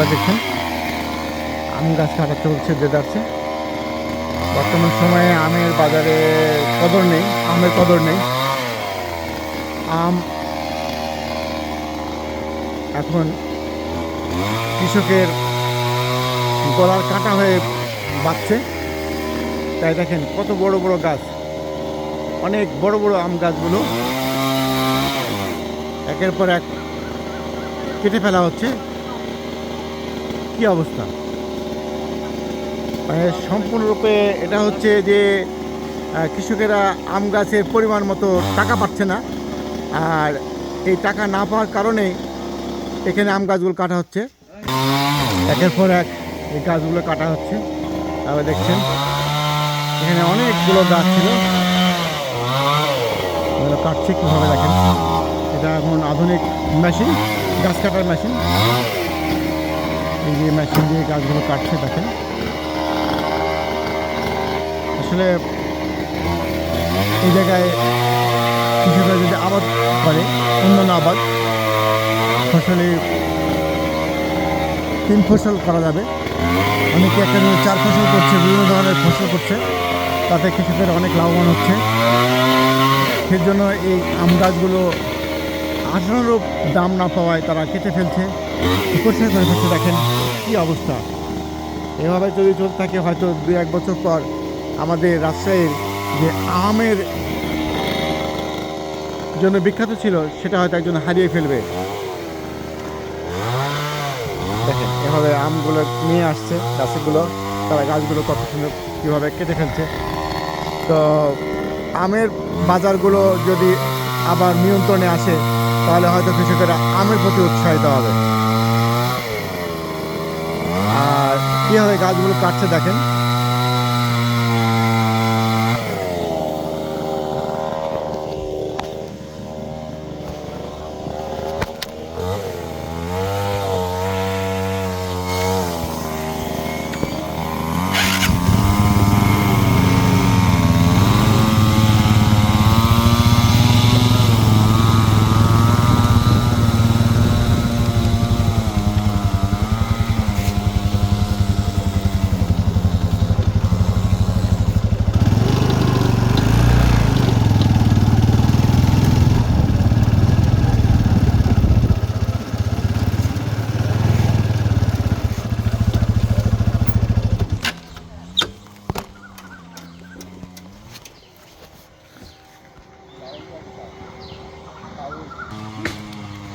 আপনারা দেখছেন আম গাছ কাটা চলছে যাচ্ছে বর্তমান সময়ে আমের বাজারে কদর নেই, আমের কদর নেই। আম এখন কৃষকের গলার কাটা হয়ে বাড়ছে তাই দেখেন কত বড় বড় গাছ। অনেক বড় বড় আম গাছগুলো একের পর এক কেটে ফেলা হচ্ছে। কি অবস্থা? মানে সম্পূর্ণরূপে এটা হচ্ছে যে কৃষকেরা আম গাছের পরিমাণ মতো টাকা পাচ্ছে না। আর এই টাকা না পাওয়ার কারণে এখানে আম গাছগুলো কাটা হচ্ছে। একের পর এক এই গাছগুলো কাটা হচ্ছে। তারপরে দেখছেন, এখানে অনেকগুলো গাছ ছিল। কাটছে কীভাবে দেখেন? এটা এখন আধুনিক মেশিন, গাছ কাটার মেশিন। এই যে মেশিন দিয়ে গাছগুলো কাটছে দেখেন আসলে এই জায়গায় কৃষকরা যদি আবাদ করে অন্যান্য আবাদ, ফসলে তিন ফসল করা যাবে। অনেকে একটা জমি চার ফসল করছে, বিভিন্ন ধরনের ফসল করছে। তাতে কৃষকের অনেক লাভবান হচ্ছে। সেই জন্য এই আম গাছগুলো আশানুরূপ দাম না পাওয়ায় তারা কেটে ফেলছে। দেখেন কী অবস্থা? এভাবে যদি চলতে থাকে, হয়তো দু এক বছর পর আমাদের রাজশাহীর যে আমের জন্য বিখ্যাত ছিল, সেটা হয়তো একজন হারিয়ে ফেলবে। দেখেন, এভাবে আমগুলো নিয়ে আসছে, গাছগুলো, তারা গাছগুলো কত সুন্দর কীভাবে কেটে ফেলছে। তো আমের বাজারগুলো যদি আবার নিয়ন্ত্রণে আসে, তাহলে হয়তো কৃষকেরা আমের প্রতি উৎসাহিত হবে। আর কি কীভাবে গাছগুলো কাটছে দেখেন।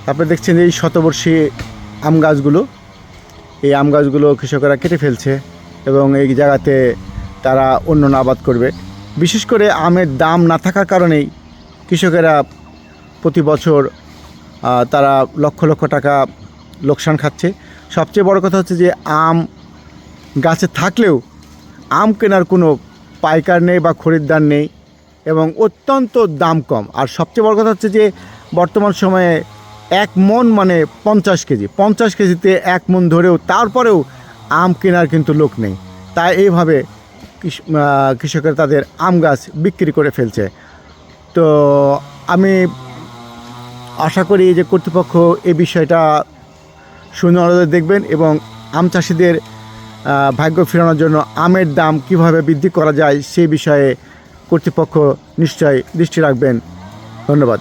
তারপরে দেখছেন এই শতবর্ষী আম গাছগুলো। এই আম গাছগুলো কৃষকেরা কেটে ফেলছে এবং এই জায়গাতে তারা অন্য আবাদ করবে। বিশেষ করে আমের দাম না থাকার কারণেই কৃষকেরা প্রতি বছর তারা লক্ষ লক্ষ টাকা লোকসান খাচ্ছে। সবচেয়ে বড় কথা হচ্ছে যে আম গাছে থাকলেও আম কেনার কোনো পাইকার নেই বা খরিদ্দার নেই এবং অত্যন্ত দাম কম। আর সবচেয়ে বড় কথা হচ্ছে যে বর্তমান সময়ে এক মন মানে পঞ্চাশ কেজি। পঞ্চাশ কেজিতে এক মন ধরেও তারপরেও আম কেনার কিন্তু লোক নেই। তাই এইভাবে কৃষকেরা তাদের আম গাছ বিক্রি করে ফেলছে। তো আমি আশা করি যে কর্তৃপক্ষ এই বিষয়টা সুনজরে দেখবেন এবং আম চাষিদের ভাগ্য ফেরানোর জন্য আমের দাম কীভাবে বৃদ্ধি করা যায় সেই বিষয়ে কর্তৃপক্ষ নিশ্চয় দৃষ্টি রাখবেন। ধন্যবাদ।